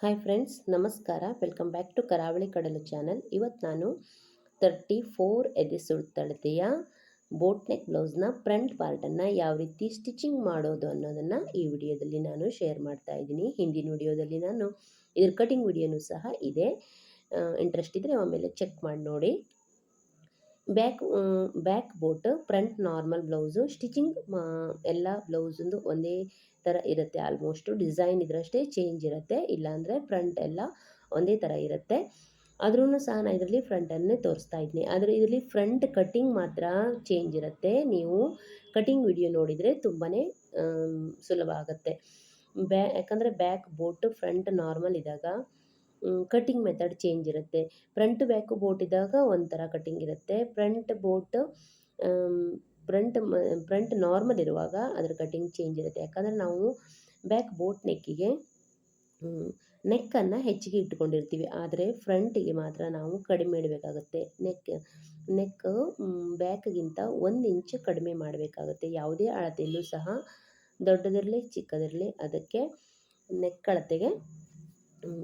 Hi friends ನಮಸ್ಕಾರ. Welcome back to Karavali Kadalu channel ಇವತ್ತು ನಾನು ತರ್ಟಿ ಫೋರ್ ಎದೆ ತಳತೆಯ ಬೋಟ್ ನೆಕ್ ಬ್ಲೌಸ್ನ ಫ್ರಂಟ್ ಪಾರ್ಟನ್ನು ಯಾವ ರೀತಿ ಸ್ಟಿಚಿಂಗ್ ಮಾಡೋದು ಅನ್ನೋದನ್ನು ಈ ವಿಡಿಯೋದಲ್ಲಿ ನಾನು ಶೇರ್ ಮಾಡ್ತಾ ಇದ್ದೀನಿ. ಹಿಂದಿನ ವಿಡಿಯೋದಲ್ಲಿ ನಾನು ಇದ್ರ ಕಟಿಂಗ್ ವಿಡಿಯೋನೂ ಸಹ ಇದೆ. ಇಂಟ್ರೆಸ್ಟ್ ಇದ್ದರೆ ಆಮೇಲೆ ಚೆಕ್ ಮಾಡಿ ನೋಡಿ. Back back boat front normal blouse, stitching ಎಲ್ಲ ಬ್ಲೌಸ್ ಒಂದೇ ಥರ ಇರುತ್ತೆ. ಆಲ್ಮೋಸ್ಟು ಡಿಸೈನ್ ಇದ್ರಷ್ಟೇ ಚೇಂಜ್ ಇರುತ್ತೆ. ಇಲ್ಲಾಂದರೆ ಫ್ರಂಟ್ ಎಲ್ಲ ಒಂದೇ ಥರ ಇರುತ್ತೆ. ಆದ್ರೂ ಸಹ ನಾನು ಇದರಲ್ಲಿ ಫ್ರಂಟನ್ನೇ ತೋರಿಸ್ತಾ ಇದ್ದೀನಿ ಆದರೆ ಇದರಲ್ಲಿ ಫ್ರಂಟ್ ಕಟ್ಟಿಂಗ್ ಮಾತ್ರ ಚೇಂಜ್ ಇರುತ್ತೆ. ನೀವು ಕಟಿಂಗ್ ವಿಡಿಯೋ ನೋಡಿದರೆ ತುಂಬಾ ಸುಲಭ ಆಗುತ್ತೆ. ಬ್ಯಾ, ಯಾಕಂದರೆ ಬ್ಯಾಕ್ ಬೋಟ್ ಫ್ರಂಟ್ ನಾರ್ಮಲ್ ಇದ್ದಾಗ ಕಟ್ಟಿಂಗ್ ಮೆಥಡ್ ಚೇಂಜ್ ಇರುತ್ತೆ. ಫ್ರಂಟ್ ಬ್ಯಾಕು ಬೋಟ್ ಇದ್ದಾಗ ಒಂಥರ ಕಟ್ಟಿಂಗ್ ಇರುತ್ತೆ. Front boat front front normal ಇರುವಾಗ ಅದರ ಕಟ್ಟಿಂಗ್ ಚೇಂಜ್ ಇರುತ್ತೆ. ಯಾಕಂದರೆ ನಾವು ಬ್ಯಾಕ್ ಬೋಟ್ ನೆಕ್ಕಿಗೆ ನೆಕ್ಕನ್ನು ಹೆಚ್ಚಿಗೆ ಇಟ್ಕೊಂಡಿರ್ತೀವಿ ಆದರೆ ಫ್ರಂಟಿಗೆ ಮಾತ್ರ ನಾವು ಕಡಿಮೆ ಇಡಬೇಕಾಗುತ್ತೆ. ನೆಕ್ ನೆಕ್ ಬ್ಯಾಕ್ಗಿಂತ ಒಂದು ಇಂಚು ಕಡಿಮೆ ಮಾಡಬೇಕಾಗುತ್ತೆ. ಯಾವುದೇ ಅಳತೆಯಲ್ಲೂ ಸಹ ದೊಡ್ಡದಿರಲಿ, ಚಿಕ್ಕದಿರಲಿ ಅದಕ್ಕೆ ನೆಕ್ ಅಳತೆಗೆ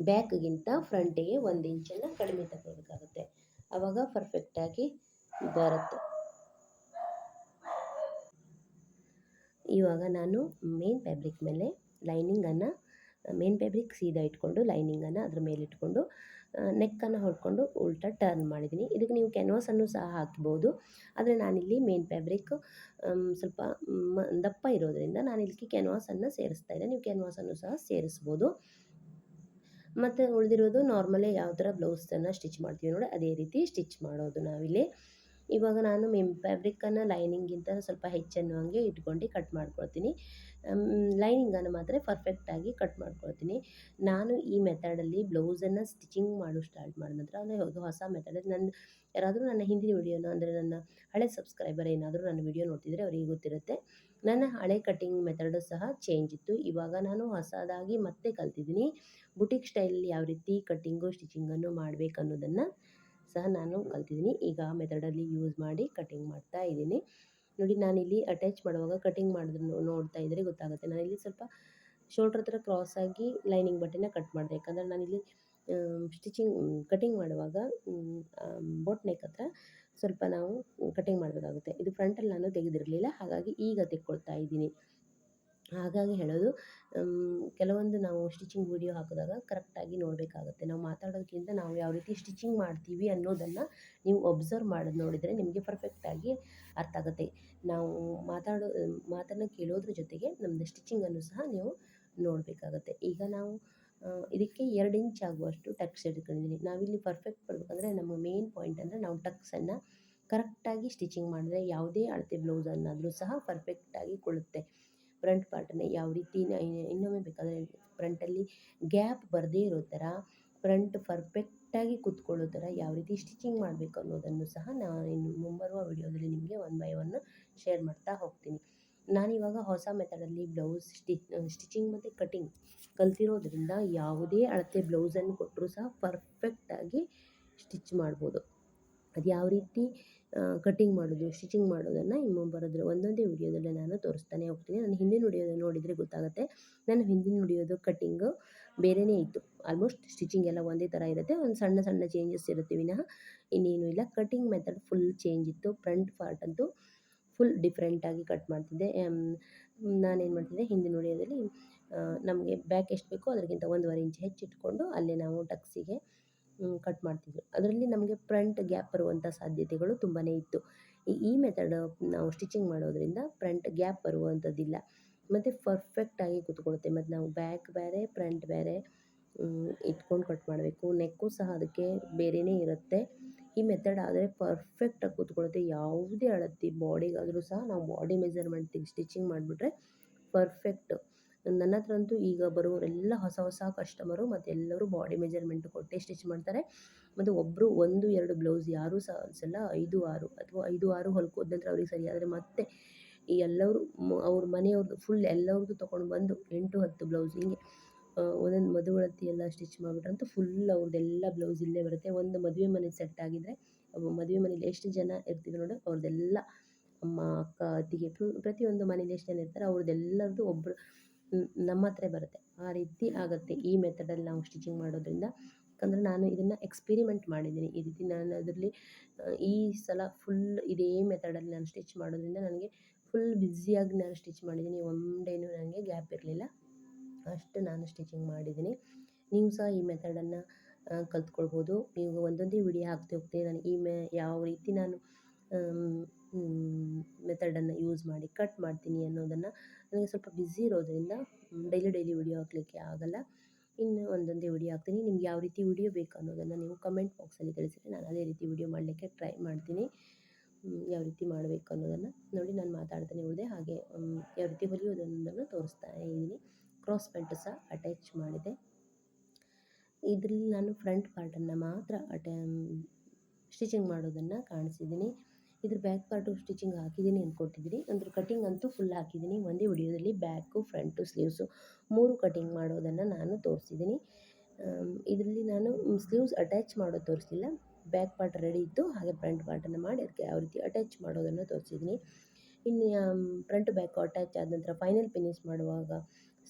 ಬ್ಯಾಕ್ಗಿಂತ ಫ್ರಂಟಿಗೆ ಒಂದು ಇಂಚನ್ನು ಕಡಿಮೆ ತಗೋಬೇಕಾಗುತ್ತೆ. ಆವಾಗ ಪರ್ಫೆಕ್ಟಾಗಿ ಬರುತ್ತೆ. ಇವಾಗ ನಾನು ಮೇನ್ ಫ್ಯಾಬ್ರಿಕ್ ಮೇಲೆ ಲೈನಿಂಗನ್ನು ಮೇನ್ ಫ್ಯಾಬ್ರಿಕ್ ಸೀದಾ ಇಟ್ಕೊಂಡು ಲೈನಿಂಗನ್ನು ಅದ್ರ ಮೇಲೆ ಇಟ್ಕೊಂಡು ನೆಕ್ಕನ್ನು ಹೊಡ್ಕೊಂಡು ಉಲ್ಟಾ ಟರ್ನ್ ಮಾಡಿದ್ದೀನಿ. ಇದಕ್ಕೆ ನೀವು ಕ್ಯಾನ್ವಾಸನ್ನು ಸಹ ಹಾಕ್ಬೋದು. ಆದರೆ ನಾನಿಲ್ಲಿ ಮೇನ್ ಫ್ಯಾಬ್ರಿಕ್ ಸ್ವಲ್ಪ ದಪ್ಪ ಇರೋದರಿಂದ ನಾನು ಇಲ್ಲಿ ಕ್ಯಾನ್ವಾಸನ್ನು ಸೇರಿಸ್ತಾ ಇದ್ದೆ. ನೀವು ಕ್ಯಾನ್ವಾಸನ್ನು ಸಹ ಸೇರಿಸ್ಬೋದು. ಮತ್ತು ಉಳಿದಿರೋದು ನಾರ್ಮಲಿ ಯಾವ ಥರ ಬ್ಲೌಸನ್ನು ಸ್ಟಿಚ್ ಮಾಡ್ತೀವಿ ನೋಡಿ, ಅದೇ ರೀತಿ ಸ್ಟಿಚ್ ಮಾಡೋದು ನಾವಿಲ್ಲಿ. ಇವಾಗ ನಾನು ಮೆಮ್ ಫ್ಯಾಬ್ರಿಕ್ಕನ್ನು ಲೈನಿಂಗಿಂತ ಸ್ವಲ್ಪ ಹೆಚ್ಚನ್ನು ಹಂಗೆ ಇಟ್ಕೊಂಡು ಕಟ್ ಮಾಡ್ಕೊಳ್ತೀನಿ. ಲೈನಿಂಗನ್ನು ಮಾತ್ರ ಪರ್ಫೆಕ್ಟಾಗಿ ಕಟ್ ಮಾಡ್ಕೊಳ್ತೀನಿ. ನಾನು ಈ ಮೆಥಡಲ್ಲಿ ಬ್ಲೌಸನ್ನು ಸ್ಟಿಚಿಂಗ್ ಮಾಡೋ ಸ್ಟಾರ್ಟ್ ಮಾಡಿದ ನಂತರ ಅಂದರೆ ಹೊಸ ಮೆಥಡ್ ನನ್ನ ಯಾರಾದರೂ ನನ್ನ ಹಿಂದಿನ ವಿಡಿಯೋನ ಅಂದರೆ ನನ್ನ ಹಳೆ ಸಬ್ಸ್ಕ್ರೈಬರ್ ಏನಾದರೂ ನನ್ನ ವಿಡಿಯೋ ನೋಡ್ತಿದ್ರೆ ಅವರಿಗೆ ಗೊತ್ತಿರುತ್ತೆ. ನನ್ನ ಹಳೆ ಕಟ್ಟಿಂಗ್ ಮೆಥಡು ಸಹ ಚೇಂಜ್ ಇತ್ತು. ಇವಾಗ ನಾನು ಹೊಸದಾಗಿ ಮತ್ತೆ ಕಲ್ತಿದ್ದೀನಿ. ಬುಟಿಕ್ ಸ್ಟೈಲಲ್ಲಿ ಯಾವ ರೀತಿ ಕಟ್ಟಿಂಗು ಸ್ಟಿಚಿಂಗನ್ನು ಮಾಡಬೇಕು ಅನ್ನೋದನ್ನು ಸಹ ನಾನು ಕಲ್ತಿದ್ದೀನಿ. ಈಗ ಆ ಮೆಥಡಲ್ಲಿ ಯೂಸ್ ಮಾಡಿ ಕಟ್ಟಿಂಗ್ ಮಾಡ್ತಾ ಇದ್ದೀನಿ. ನೋಡಿ, ನಾನಿಲ್ಲಿ ಅಟ್ಯಾಚ್ ಮಾಡುವಾಗ ಕಟ್ಟಿಂಗ್ ಮಾಡಿದ್ರು ನೋಡ್ತಾ ಇದ್ದರೆ ಗೊತ್ತಾಗುತ್ತೆ. ನಾನಿಲ್ಲಿ ಸ್ವಲ್ಪ ಶೋಲ್ಡ್ರ್ ಹತ್ರ ಆಗಿ ಲೈನಿಂಗ್ ಬಟ್ಟೆನ ಕಟ್ ಮಾಡಿದೆ. ಯಾಕಂದರೆ ನಾನಿಲ್ಲಿ ಸ್ಟಿಚಿಂಗ್ ಕಟ್ಟಿಂಗ್ ಮಾಡುವಾಗ ಬೋಟ್ ನೆಕ್ ಹತ್ರ ಸ್ವಲ್ಪ ನಾವು ಕಟಿಂಗ್ ಮಾಡಬೇಕಾಗುತ್ತೆ. ಇದು ಫ್ರಂಟಲ್ಲಿ ನಾನು ತೆಗೆದಿರಲಿಲ್ಲ, ಹಾಗಾಗಿ ಈಗ ತೆಕ್ಕೊಳ್ತಾ ಇದ್ದೀನಿ. ಹಾಗಾಗಿ ಹೇಳೋದು ಕೆಲವೊಂದು ನಾವು ಸ್ಟಿಚಿಂಗ್ ವಿಡಿಯೋ ಹಾಕಿದಾಗ ಕರೆಕ್ಟಾಗಿ ನೋಡಬೇಕಾಗುತ್ತೆ. ನಾವು ಮಾತಾಡೋದಕ್ಕಿಂತ ನಾವು ಯಾವ ರೀತಿ ಸ್ಟಿಚಿಂಗ್ ಮಾಡ್ತೀವಿ ಅನ್ನೋದನ್ನು ನೀವು ಒಬ್ಸರ್ವ್ ಮಾಡೋದು ನೋಡಿದರೆ ನಿಮಗೆ ಪರ್ಫೆಕ್ಟಾಗಿ ಅರ್ಥ ಆಗುತ್ತೆ. ನಾವು ಮಾತಾಡೋ, ಮಾತನ್ನು ಕೇಳೋದ್ರ ಜೊತೆಗೆ ನಮ್ಮದು ಸ್ಟಿಚಿಂಗನ್ನು ಸಹ ನೀವು ನೋಡಬೇಕಾಗತ್ತೆ. ಈಗ ನಾವು ಇದಕ್ಕೆ ಎರಡು ಇಂಚ್ ಆಗುವಷ್ಟು ಟಕ್ಸ್ ಹಿಡ್ಕೊಂಡಿದ್ದೀನಿ ನಾವಿಲ್ಲಿ ಪರ್ಫೆಕ್ಟ್ ಬರಬೇಕಂದ್ರೆ ನಮ್ಮ ಮೇನ್ ಪಾಯಿಂಟ್ ಅಂದರೆ ನಾವು ಟಕ್ಸನ್ನು ಕರೆಕ್ಟಾಗಿ ಸ್ಟಿಚಿಂಗ್ ಮಾಡಿದ್ರೆ ಯಾವುದೇ ಅಳತೆ ಬ್ಲೌಸನ್ನಾದರೂ ಸಹ ಪರ್ಫೆಕ್ಟಾಗಿ ಕೊಳುತ್ತೆ. ಫ್ರಂಟ್ ಪಾರ್ಟನ್ನು ಯಾವ ರೀತಿ ಇನ್ನೊಮ್ಮೆ ಬೇಕಾದರೆ ಫ್ರಂಟಲ್ಲಿ ಗ್ಯಾಪ್ ಬರದೇ ಇರೋ ಥರ ಫ್ರಂಟ್ ಪರ್ಫೆಕ್ಟಾಗಿ ಕೂತ್ಕೊಳ್ಳೋ ಥರ ಯಾವ ರೀತಿ ಸ್ಟಿಚಿಂಗ್ ಮಾಡಬೇಕು ಅನ್ನೋದನ್ನು ಸಹ ನಾನು ಇನ್ನು ಮುಂಬರುವ ವಿಡಿಯೋದಲ್ಲಿ ನಿಮಗೆ ಒನ್ ಬೈ ಒನ್ ಶೇರ್ ಮಾಡ್ತಾ ಹೋಗ್ತೀನಿ. ನಾನಿವಾಗ ಹೊಸ ಮೆಥಡಲ್ಲಿ ಬ್ಲೌಸ್ ಸ್ಟಿಚ್ ಸ್ಟಿಚಿಂಗ್ ಮತ್ತು ಕಟಿಂಗ್ ಕಲ್ತಿರೋದ್ರಿಂದ ಯಾವುದೇ ಅಳತೆ ಬ್ಲೌಸನ್ನು ಕೊಟ್ಟರೂ ಸಹ ಪರ್ಫೆಕ್ಟಾಗಿ ಸ್ಟಿಚ್ ಮಾಡ್ಬೋದು. ಅದು ಯಾವ ರೀತಿ ಕಟಿಂಗ್ ಮಾಡೋದು, ಸ್ಟಿಚಿಂಗ್ ಮಾಡೋದನ್ನು ಇನ್ನು ಬರೋದ್ರ ಒಂದೊಂದೇ ವಿಡಿಯೋದಲ್ಲಿ ನಾನು ತೋರಿಸ್ತಾನೆ ಹೋಗ್ತೀನಿ. ನಾನು ಹಿಂದಿನ ವಿಡಿಯೋ ನೋಡಿದರೆ ಗೊತ್ತಾಗುತ್ತೆ, ನನ್ನ ಹಿಂದಿನ ವಿಡಿಯೋದು ಕಟ್ಟಿಂಗು ಬೇರೆಯೇ ಇತ್ತು. ಆಲ್ಮೋಸ್ಟ್ ಸ್ಟಿಚಿಂಗ್ ಎಲ್ಲ ಒಂದೇ ಥರ ಇರುತ್ತೆ, ಒಂದು ಸಣ್ಣ ಸಣ್ಣ ಚೇಂಜಸ್ ಇರುತ್ತೆ. ವಿನಃ ಇನ್ನೇನು ಇಲ್ಲ. ಕಟಿಂಗ್ ಮೆಥಡ್ ಫುಲ್ ಚೇಂಜ್ ಇತ್ತು. ಫ್ರಂಟ್ ಪಾರ್ಟ್ ಅಂತೂ ಫುಲ್ ಡಿಫ್ರೆಂಟಾಗಿ ಕಟ್ ಮಾಡ್ತಿದ್ದೆ. ನಾನೇನು ಮಾಡ್ತಿದ್ದೆ ಹಿಂದಿನ ಉಳಿಯೋದಲ್ಲಿ ನಮಗೆ ಬ್ಯಾಕ್ ಎಷ್ಟು ಬೇಕೋ ಅದಕ್ಕಿಂತ ಒಂದೂವರೆ ಇಂಚ್ ಹೆಚ್ಚಿಟ್ಕೊಂಡು ಅಲ್ಲೇ ನಾವು ಟಕ್ಸಿಗೆ ಕಟ್ ಮಾಡ್ತಿದ್ವಿ. ಅದರಲ್ಲಿ ನಮಗೆ ಫ್ರಂಟ್ ಗ್ಯಾಪ್ ಬರುವಂಥ ಸಾಧ್ಯತೆಗಳು ತುಂಬಾ ಇತ್ತು. ಈ ಮೆಥಡ್ ನಾವು ಸ್ಟಿಚಿಂಗ್ ಮಾಡೋದರಿಂದ ಫ್ರಂಟ್ ಗ್ಯಾಪ್ ಬರುವಂಥದ್ದಿಲ್ಲ ಮತ್ತು ಪರ್ಫೆಕ್ಟಾಗಿ ಕೂತ್ಕೊಳ್ಳುತ್ತೆ ಮತ್ತು ನಾವು ಬ್ಯಾಕ್ ಬೇರೆ ಫ್ರಂಟ್ ಬೇರೆ ಇಟ್ಕೊಂಡು ಕಟ್ ಮಾಡಬೇಕು. ನೆಕ್ಕು ಸಹ ಅದಕ್ಕೆ ಬೇರೆಯೇ ಇರುತ್ತೆ. ಈ ಮೆಥಡ್ ಆದರೆ ಪರ್ಫೆಕ್ಟಾಗಿ ಕೂತ್ಕೊಳ್ಳುತ್ತೆ. ಯಾವುದೇ ಅಳತೆ ಬಾಡಿಗಾದರೂ ಸಹ ನಾವು ಬಾಡಿ ಮೆಜರ್ಮೆಂಟಿಗೆ ಸ್ಟಿಚಿಂಗ್ ಮಾಡಿಬಿಟ್ರೆ ಪರ್ಫೆಕ್ಟ್ ನನ್ನ ಹತ್ರ ಅಂತೂ ಈಗ ಬರೋರೆಲ್ಲ ಹೊಸ ಹೊಸ ಕಸ್ಟಮರು ಮತ್ತು ಎಲ್ಲರೂ ಬಾಡಿ ಮೆಜರ್ಮೆಂಟ್ ಕೊಟ್ಟೆ ಸ್ಟಿಚ್ ಮಾಡ್ತಾರೆ. ಮತ್ತು ಒಬ್ಬರು ಒಂದು, ಎರಡು ಬ್ಲೌಸ್ ಯಾರೂ ಸಹ ಅನಿಸಲ್ಲ, ಐದು, ಆರು ಅಥವಾ ಐದು, ಆರು ಹೊಲ್ಕೋದ ನಂತರ ಅವ್ರಿಗೆ ಸರಿ. ಆದರೆ ಮತ್ತೆ ಎಲ್ಲರೂ ಅವ್ರ ಮನೆಯವ್ರದ್ದು ಫುಲ್ ಎಲ್ಲರದ್ದು ತೊಗೊಂಡು ಬಂದು ಎಂಟು, ಹತ್ತು ಬ್ಲೌಸ್ ಹಿಂಗೆ ಒಂದೊಂದು ಮದುವಳತಿ ಎಲ್ಲ ಸ್ಟಿಚ್ ಮಾಡಿಬಿಟ್ರಂತೂ ಫುಲ್ ಅವ್ರದ್ದೆಲ್ಲ ಬ್ಲೌಸ್ ಇಲ್ಲೇ ಬರುತ್ತೆ. ಒಂದು ಮದುವೆ ಮನೆ ಸೆಟ್ ಆಗಿದ್ದರೆ ಮದುವೆ ಮನೇಲಿ ಎಷ್ಟು ಜನ ಇರ್ತೀವಿ ನೋಡಿ ಅವ್ರದ್ದೆಲ್ಲ ಅಮ್ಮ, ಅಕ್ಕ, ಅತ್ತಿಗೆ ಪ್ರತಿಯೊಂದು ಮನೇಲಿ ಎಷ್ಟು ಜನ ಇರ್ತಾರೆ ಅವ್ರದ್ದೆಲ್ಲರದ್ದು ಒಬ್ಬರು ನಮ್ಮ ಹತ್ರ ಬರುತ್ತೆ. ಆ ರೀತಿ ಆಗುತ್ತೆ ಈ ಮೆಥಡಲ್ಲಿ ನಾವು ಸ್ಟಿಚಿಂಗ್ ಮಾಡೋದ್ರಿಂದ. ಯಾಕಂದರೆ ನಾನು ಇದನ್ನು ಎಕ್ಸ್ಪೆರಿಮೆಂಟ್ ಮಾಡಿದ್ದೀನಿ. ಈ ರೀತಿ ನಾನು ಅದರಲ್ಲಿ ಈ ಸಲ ಫುಲ್ ಇದೇ ಮೆಥಡಲ್ಲಿ ನಾನು ಸ್ಟಿಚ್ ಮಾಡೋದ್ರಿಂದ ನನಗೆ ಫುಲ್ ಬ್ಯುಸಿಯಾಗಿ ನಾನು ಸ್ಟಿಚ್ ಮಾಡಿದ್ದೀನಿ. ಒನ್ ಡೇನೂ ನನಗೆ ಗ್ಯಾಪ್ ಇರಲಿಲ್ಲ. ಅಷ್ಟು ನಾನು ಸ್ಟಿಚಿಂಗ್ ಮಾಡಿದ್ದೀನಿ. ನೀವು ಸಹ ಈ ಮೆಥಡನ್ನು ಕಲ್ತ್ಕೊಳ್ಬೋದು. ನೀವು ಒಂದೊಂದೇ ವಿಡಿಯೋ ಹಾಕ್ತಾ ಹೋಗ್ತೀನಿ ನಾನು ಈ ಮೆ, ಯಾವ ರೀತಿ ನಾನು ಮೆಥಡನ್ನು ಯೂಸ್ ಮಾಡಿ ಕಟ್ ಮಾಡ್ತೀನಿ ಅನ್ನೋದನ್ನು ನನಗೆ ಸ್ವಲ್ಪ ಬ್ಯುಸಿ ಇರೋದರಿಂದ ಡೈಲಿ ಡೈಲಿ ವಿಡಿಯೋ ಹಾಕಲಿಕ್ಕೆ ಆಗಲ್ಲ. ಇನ್ನು ಒಂದೊಂದೇ ವಿಡಿಯೋ ಹಾಕ್ತೀನಿ. ನಿಮ್ಗೆ ಯಾವ ರೀತಿ ವಿಡಿಯೋ ಬೇಕು ಅನ್ನೋದನ್ನು ನೀವು ಕಮೆಂಟ್ ಬಾಕ್ಸಲ್ಲಿ ತಿಳಿಸಿದ್ರೆ ನಾನು ಅದೇ ರೀತಿ ವಿಡಿಯೋ ಮಾಡಲಿಕ್ಕೆ ಟ್ರೈ ಮಾಡ್ತೀನಿ. ಯಾವ ರೀತಿ ಮಾಡಬೇಕು ಅನ್ನೋದನ್ನು ನೋಡಿ ನಾನು ಮಾತಾಡ್ತಾನೆ ಉಳಿದೆ ಹಾಗೆ ಯಾವ ರೀತಿ ಹೊಲಿಯೋದು ಅನ್ನೋದನ್ನು ತೋರಿಸ್ತಾ ಇದ್ದೀನಿ. ಕ್ರಾಸ್ ಬೆಲ್ಟ್ ಸಹ ಅಟ್ಯಾಚ್ ಮಾಡಿದೆ. ಇದರಲ್ಲಿ ನಾನು ಫ್ರಂಟ್ ಪಾರ್ಟನ್ನು ಮಾತ್ರ ಅಟ್ಯಾ ಸ್ಟಿಚಿಂಗ್ ಮಾಡೋದನ್ನು ಕಾಣಿಸಿದ್ದೀನಿ. ಇದ್ರ ಬ್ಯಾಕ್ ಪಾರ್ಟು ಸ್ಟಿಚಿಂಗ್ ಹಾಕಿದ್ದೀನಿ ಅಂದ್ಕೊಟ್ಟಿದ್ದೀನಿ ಅಂದ್ರೆ ಕಟಿಂಗ್ ಅಂತೂ ಫುಲ್ ಹಾಕಿದ್ದೀನಿ. ಒಂದೇ ವಿಡಿಯೋದಲ್ಲಿ ಬ್ಯಾಕು ಫ್ರಂಟು ಸ್ಲೀವ್ಸು ಮೂರು ಕಟಿಂಗ್ ಮಾಡೋದನ್ನು ನಾನು ತೋರಿಸಿದ್ದೀನಿ. ಇದರಲ್ಲಿ ನಾನು ಸ್ಲೀವ್ಸ್ ಅಟ್ಯಾಚ್ ಮಾಡೋದು ತೋರಿಸಲಿಲ್ಲ ಬ್ಯಾಕ್ ಪಾರ್ಟ್ ರೆಡಿ ಇತ್ತು. ಹಾಗೆ ಫ್ರಂಟ್ ಪಾರ್ಟನ್ನು ಮಾಡಿ ಅದಕ್ಕೆ ಯಾವ ರೀತಿ ಅಟ್ಯಾಚ್ ಮಾಡೋದನ್ನು ತೋರಿಸಿದ್ದೀನಿ. ಇನ್ನು ಫ್ರಂಟ್ ಬ್ಯಾಕ್ ಅಟ್ಯಾಚ್ ಆದ ನಂತರ ಫೈನಲ್ ಫಿನಿಶ್ ಮಾಡುವಾಗ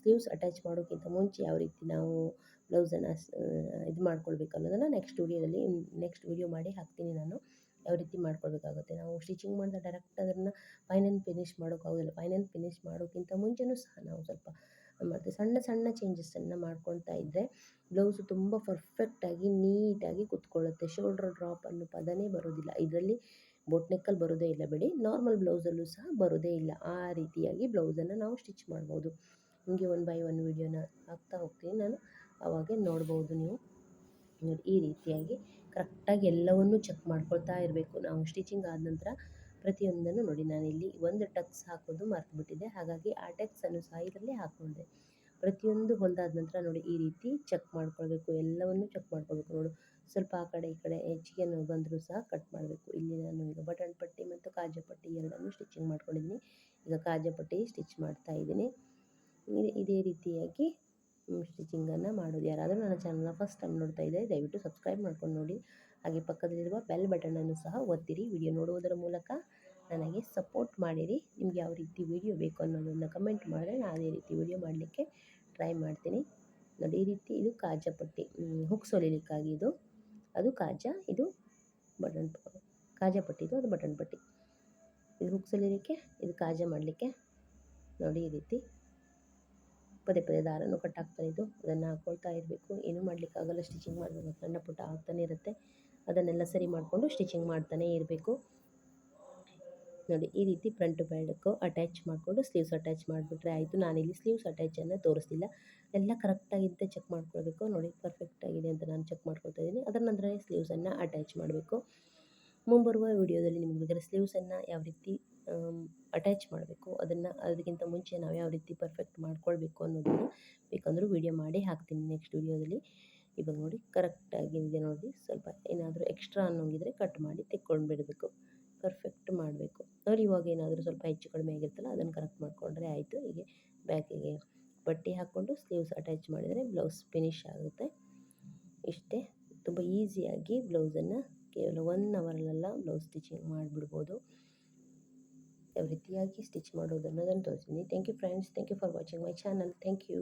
ಸ್ಲೀವ್ಸ್ ಅಟ್ಯಾಚ್ ಮಾಡೋಕ್ಕಿಂತ ಮುಂಚೆ ಯಾವ ರೀತಿ ನಾವು ಬ್ಲೌಸನ್ನು ಇದು ಮಾಡ್ಕೊಳ್ಬೇಕು ಅನ್ನೋದನ್ನು ನೆಕ್ಸ್ಟ್ ವೀಡಿಯೋದಲ್ಲಿ ನೆಕ್ಸ್ಟ್ ವೀಡಿಯೋ ಮಾಡಿ ಹಾಕ್ತೀನಿ ನಾನು. ಯಾವ ರೀತಿ ಮಾಡ್ಕೊಳ್ಬೇಕಾಗುತ್ತೆ? ನಾವು ಸ್ಟಿಚಿಂಗ್ ಮಾಡಿದ ಡೈರೆಕ್ಟ್ ಅದನ್ನು ಫೈನಲ್ ಫಿನಿಶ್ ಮಾಡೋಕ್ಕಾಗೋದಿಲ್ಲ ಫೈನಲ್ ಫಿನಿಶ್ ಮಾಡೋಕ್ಕಿಂತ ಮುಂಚೆನೂ ಸಹ ನಾವು ಸ್ವಲ್ಪ ಮತ್ತು ಸಣ್ಣ ಸಣ್ಣ ಚೇಂಜಸನ್ನು ಮಾಡ್ಕೊಳ್ತಾ ಇದ್ದರೆ ಬ್ಲೌಸು ತುಂಬ ಪರ್ಫೆಕ್ಟಾಗಿ ನೀಟಾಗಿ ಕುತ್ಕೊಳ್ಳುತ್ತೆ. ಶೋಲ್ಡ್ರ್ ಡ್ರಾಪ್ ಅನ್ನೋ ಪದನೇ ಬರೋದಿಲ್ಲ. ಇದರಲ್ಲಿ ಬೋಟ್ ನೆಕ್ಕಲ್ಲಿ ಬರೋದೇ ಇಲ್ಲ ಬಿಡಿ. ನಾರ್ಮಲ್ ಬ್ಲೌಸಲ್ಲೂ ಸಹ ಬರೋದೇ ಇಲ್ಲ. ಆ ರೀತಿಯಾಗಿ ಬ್ಲೌಸನ್ನು ನಾವು ಸ್ಟಿಚ್ ಮಾಡ್ಬೋದು. ಹೀಗೆ ಒನ್ ಬೈ ಒನ್ ವೀಡಿಯೋನ ಹಾಕ್ತಾ ಹೋಗ್ತೀನಿ ನಾನು. ಆವಾಗ ನೋಡ್ಬೋದು ನೀವು. ನೋಡಿ, ಈ ರೀತಿಯಾಗಿ ಕರೆಕ್ಟಾಗಿ ಎಲ್ಲವನ್ನು ಚೆಕ್ ಮಾಡ್ಕೊಳ್ತಾ ಇರಬೇಕು. ನಾವು ಸ್ಟಿಚಿಂಗ್ ಆದ ನಂತರ ಪ್ರತಿಯೊಂದನ್ನು ನೋಡಿ ನಾನಿಲ್ಲಿ ಒಂದು ಟಕ್ಸ್ ಹಾಕೋದು ಮರ್ತುಬಿಟ್ಟಿದ್ದೆ ಹಾಗಾಗಿ ಆ ಟಕ್ಸನ್ನು ಸಹ ಇದರಲ್ಲಿ ಹಾಕ್ಕೊಂಡೆ. ಪ್ರತಿಯೊಂದು ಹೊಲ್ದಾದ ನಂತರ ನೋಡಿ, ಈ ರೀತಿ ಚೆಕ್ ಮಾಡ್ಕೊಳ್ಬೇಕು. ಎಲ್ಲವನ್ನು ಚೆಕ್ ಮಾಡ್ಕೊಳ್ಬೇಕು. ನೋಡು, ಸ್ವಲ್ಪ ಆ ಕಡೆ ಈ ಕಡೆ ಹೆಚ್ಚಿಗೆ ಬಂದರೂ ಸಹ ಕಟ್ ಮಾಡಬೇಕು. ಇಲ್ಲಿ ನಾನು ಈಗ ಬಟನ್ ಪಟ್ಟಿ ಮತ್ತು ಕಾಜಪಟ್ಟಿ ಎರಡನ್ನು ಸ್ಟಿಚಿಂಗ್ ಮಾಡ್ಕೊಂಡಿದ್ದೀನಿ. ಈಗ ಕಾಜಪಟ್ಟಿ ಸ್ಟಿಚ್ ಮಾಡ್ತಾ ಇದ್ದೀನಿ. ಇದೇ ರೀತಿಯಾಗಿ ಸ್ಟಿಚಿಂಗನ್ನು ಮಾಡೋದು. ಯಾರಾದರೂ ನನ್ನ ಚಾನಲ್ನ ಫಸ್ಟ್ ಟೈಮ್ ನೋಡ್ತಾ ಇದ್ದರೆ ದಯವಿಟ್ಟು ಸಬ್ಸ್ಕ್ರೈಬ್ ಮಾಡ್ಕೊಂಡು ನೋಡಿ. ಹಾಗೆ ಪಕ್ಕದಲ್ಲಿರುವ ಬೆಲ್ ಬಟನನ್ನು ಸಹ ಒತ್ತಿರಿ. ವಿಡಿಯೋ ನೋಡುವುದರ ಮೂಲಕ ನನಗೆ ಸಪೋರ್ಟ್ ಮಾಡಿರಿ. ನಿಮ್ಗೆ ಯಾವ ರೀತಿ ವಿಡಿಯೋ ಬೇಕು ಅನ್ನೋದನ್ನು ಕಮೆಂಟ್ ಮಾಡಿದ್ರೆ ನಾನು ಅದೇ ರೀತಿ ವಿಡಿಯೋ ಮಾಡಲಿಕ್ಕೆ ಟ್ರೈ ಮಾಡ್ತೀನಿ. ನೋಡಿ, ಈ ರೀತಿ ಇದು ಕಾಜ ಪಟ್ಟಿ. ಹುಕ್ಸ್ ಹೊಲಿಲಿಕ್ಕಾಗಿ ಇದು. ಅದು ಕಾಜ, ಇದು ಬಟನ್ ಕಾಜ ಪಟ್ಟಿ ಇದು, ಅದು ಬಟನ್ ಪಟ್ಟಿ. ಇದು ಹುಕ್ಸ್ ಹೊಲಿಲಿಕ್ಕೆ ಇದು ಕಾಜಾ ಮಾಡಲಿಕ್ಕೆ. ನೋಡಿ, ಈ ರೀತಿ. ಪದೇ ಪದೇ ದಾರನೂ ಕಟ್ ಆಗ್ತಾ ಇದ್ದು ಅದನ್ನು ಹಾಕ್ಕೊಳ್ತಾ ಇರಬೇಕು. ಏನೂ ಮಾಡಲಿಕ್ಕಾಗಲ್ಲ ಸ್ಟಿಚಿಂಗ್ ಮಾಡಬೇಕು. ಸಣ್ಣ ಪುಟ್ಟ ಆಗ್ತಾನೆ ಇರುತ್ತೆ. ಅದನ್ನೆಲ್ಲ ಸರಿ ಮಾಡಿಕೊಂಡು ಸ್ಟಿಚಿಂಗ್ ಮಾಡ್ತಾನೇ ಇರಬೇಕು. ನೋಡಿ, ಈ ರೀತಿ ಫ್ರಂಟ್ ಬ್ಯಾಡಕ್ಕು ಅಟ್ಯಾಚ್ ಮಾಡಿಕೊಂಡು ಸ್ಲೀವ್ಸ್ ಅಟ್ಯಾಚ್ ಮಾಡಿಬಿಟ್ರೆ ಆಯಿತು. ನಾನಿಲ್ಲಿ ಸ್ಲೀವ್ಸ್ ಅಟ್ಯಾಚನ್ನು ತೋರಿಸ್ತಿಲ್ಲ ಎಲ್ಲ ಕರೆಕ್ಟಾಗಿದ್ದೆ ಚೆಕ್ ಮಾಡ್ಕೊಳ್ಬೇಕು. ನೋಡಿ ಪರ್ಫೆಕ್ಟಾಗಿದೆ ಅಂತ ನಾನು ಚೆಕ್ ಮಾಡ್ಕೊಳ್ತಾ ಇದ್ದೀನಿ. ಅದರ ನಂತರ ಸ್ಲೀವ್ಸನ್ನು ಅಟ್ಯಾಚ್ ಮಾಡಬೇಕು. ಮುಂಬರುವ ವಿಡಿಯೋದಲ್ಲಿ ನಿಮಗೆ ಬೇಕಾದ್ರೆ ಸ್ಲೀವ್ಸನ್ನು ಯಾವ ರೀತಿ ಅಟ್ಯಾಚ್ ಮಾಡಬೇಕು. ಅದನ್ನು ಅದಕ್ಕಿಂತ ಮುಂಚೆ ನಾವು ಯಾವ ರೀತಿ ಪರ್ಫೆಕ್ಟ್ ಮಾಡ್ಕೊಳ್ಬೇಕು ಅನ್ನೋದನ್ನು ಬೇಕಂದರೂ ವಿಡಿಯೋ ಮಾಡಿ ಹಾಕ್ತೀನಿ ನೆಕ್ಸ್ಟ್ ವಿಡಿಯೋದಲ್ಲಿ ಇವಾಗ ನೋಡಿ ಕರೆಕ್ಟಾಗಿ ಇದೆ ನೋಡಿ. ಸ್ವಲ್ಪ ಏನಾದರೂ ಎಕ್ಸ್ಟ್ರಾ ಅನ್ನೋಂಗಿದ್ರೆ ಕಟ್ ಮಾಡಿ ತೆಕ್ಕೊಂಡು ಬಿಡಬೇಕು ಪರ್ಫೆಕ್ಟ್ ಮಾಡಬೇಕು. ನೋಡಿ ಇವಾಗ ಏನಾದರೂ ಸ್ವಲ್ಪ ಹೆಚ್ಚು ಕಡಿಮೆ ಆಗಿರ್ತಲ್ಲ, ಅದನ್ನು ಕರೆಕ್ಟ್ ಮಾಡಿಕೊಂಡ್ರೆ ಆಯಿತು. ಹೀಗೆ ಬ್ಯಾಕಿಗೆ ಬಟ್ಟೆ ಹಾಕ್ಕೊಂಡು ಸ್ಲೀವ್ಸ್ ಅಟ್ಯಾಚ್ ಮಾಡಿದರೆ ಬ್ಲೌಸ್ ಫಿನಿಶ್ ಆಗುತ್ತೆ. ಇಷ್ಟೇ. ತುಂಬ ಈಸಿಯಾಗಿ ಬ್ಲೌಸನ್ನು ಕೇವಲ ಒನ್ ಅವರಲ್ಲೆಲ್ಲ ಬ್ಲೌಸ್ ಸ್ಟಿಚಿಂಗ್ ಮಾಡಿಬಿಡ್ಬೋದು. ಯಾವ ರೀತಿಯಾಗಿ ಸ್ಟಿಚ್ ಮಾಡೋದು ಅನ್ನೋದನ್ನು ತೋರಿಸ್ತೀನಿ. Thank you friends thank you for watching my channel thank you